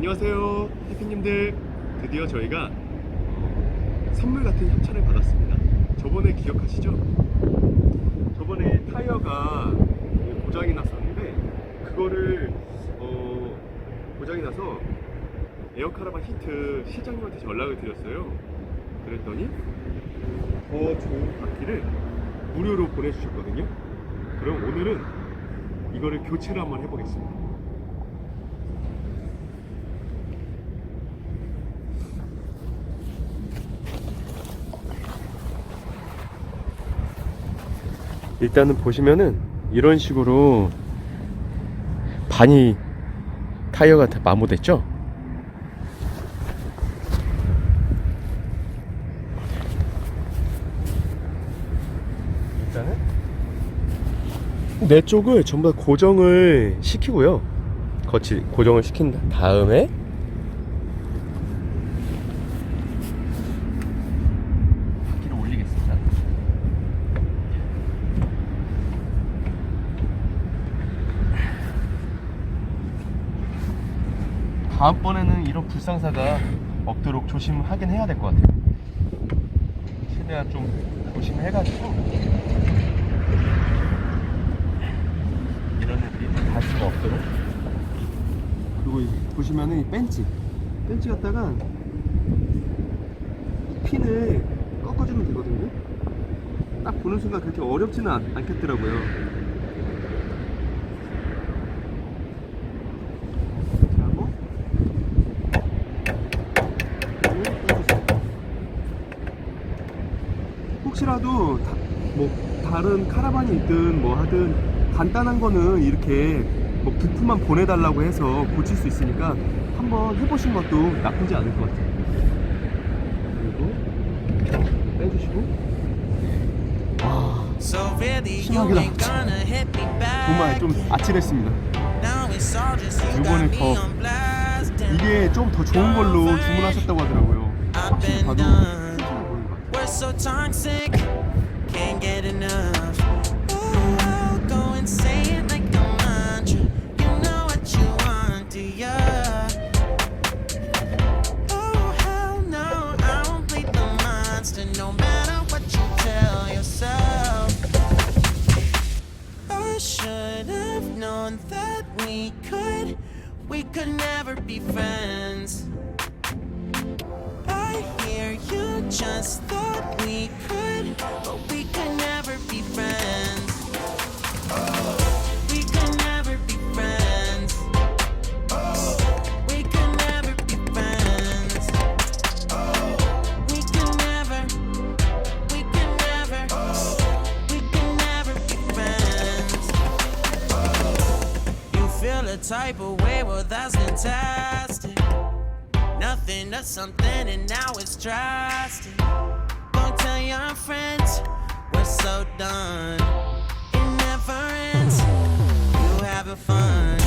안녕하세요 해피님들. 드디어 저희가 어, 선물 같은 협찬을 받았습니다. 저번에 기억하시죠? 저번에 타이어가 고장이 났었는데 그거를 어, 고장이 나서 에어카라반 히트 실장님한테 연락을 드렸어요. 그랬더니 더 좋은 바퀴를 무료로 보내주셨거든요. 그럼 오늘은 이거를 교체를 한번 해보겠습니다 일단은 보시면은 이런 식으로 반이 타이어가 다 마모됐죠? 일단은 내 쪽을 전부 다 고정을 시키고요. 거치 고정을 시킨 다음에 바퀴를 올리겠습니다. 다음번에는 이런 불상사가 없도록 조심하긴 해야 될 것 같아요. 최대한 좀 조심해가지고 이런 일이 다시는 없도록. 그리고 이 보시면은 이 벤치, 벤치 갖다가 이 핀을 꺾어주면 되거든요. 딱 보는 순간 그렇게 어렵지는 않, 않겠더라고요. 이렇게 하고 이걸 빼주세요. 혹시라도 다, 뭐 다른 카라반이 있든 뭐 하든 간단한 거는 이렇게 뭐 부품만 보내달라고 해서 고칠 수 있으니까 한번 해보신 것도 나쁘지 않을 것 같아요. 그리고 빼주시고 really you 심하게 back. 정말 좀 아찔했습니다. 이번에 더 이게 좀 더 좋은 걸로 주문하셨다고 하더라고요. 확실히 봐도 We're so toxic, can't get enough. Go and say it like a mantra. You know what you want, do ya? Oh hell no, I the monster, no matter what you tell yourself. I should have known that we could, we could never be friends. You just thought we could, but we could never be friends. We could never be friends. We could never be friends. We could never, we could never, we could never be friends. You feel a type of way, well, that's fantastic. Nothing to something, and now it's drastic. Don't tell your friends we're so done. It never ends. You having fun?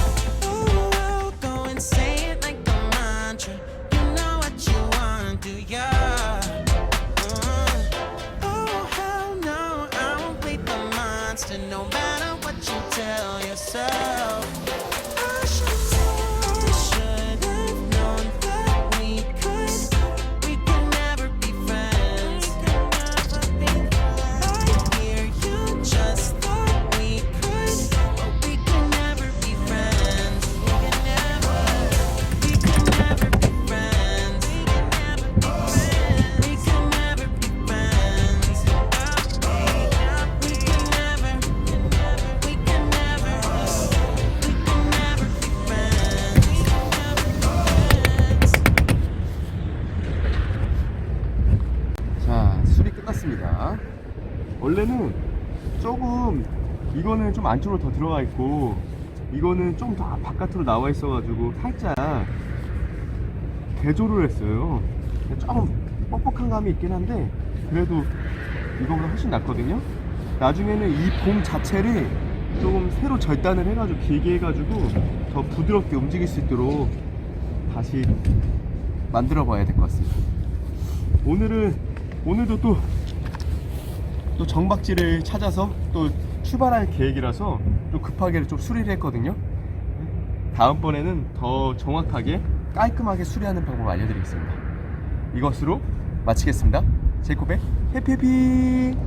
Ooh, go and say it like a mantra. You know what you want, do ya? 원래는 조금 이거는 좀 안쪽으로 더 들어가 있고 이거는 좀 더 바깥으로 나와 있어가지고 살짝 개조를 했어요. 조금 뻑뻑한 감이 있긴 한데 그래도 이거보다 훨씬 낫거든요. 나중에는 이 봄 자체를 조금 새로 절단을 해가지고 길게 해가지고 더 부드럽게 움직일 수 있도록 다시 만들어 봐야 될 것 같습니다. 오늘은 오늘도 또, 또 정박지를 찾아서 또 출발할 계획이라서 좀 급하게 좀 수리를 했거든요. 다음번에는 더 정확하게 깔끔하게 수리하는 방법 알려드리겠습니다. 이것으로 마치겠습니다. 제이콥의 해피해피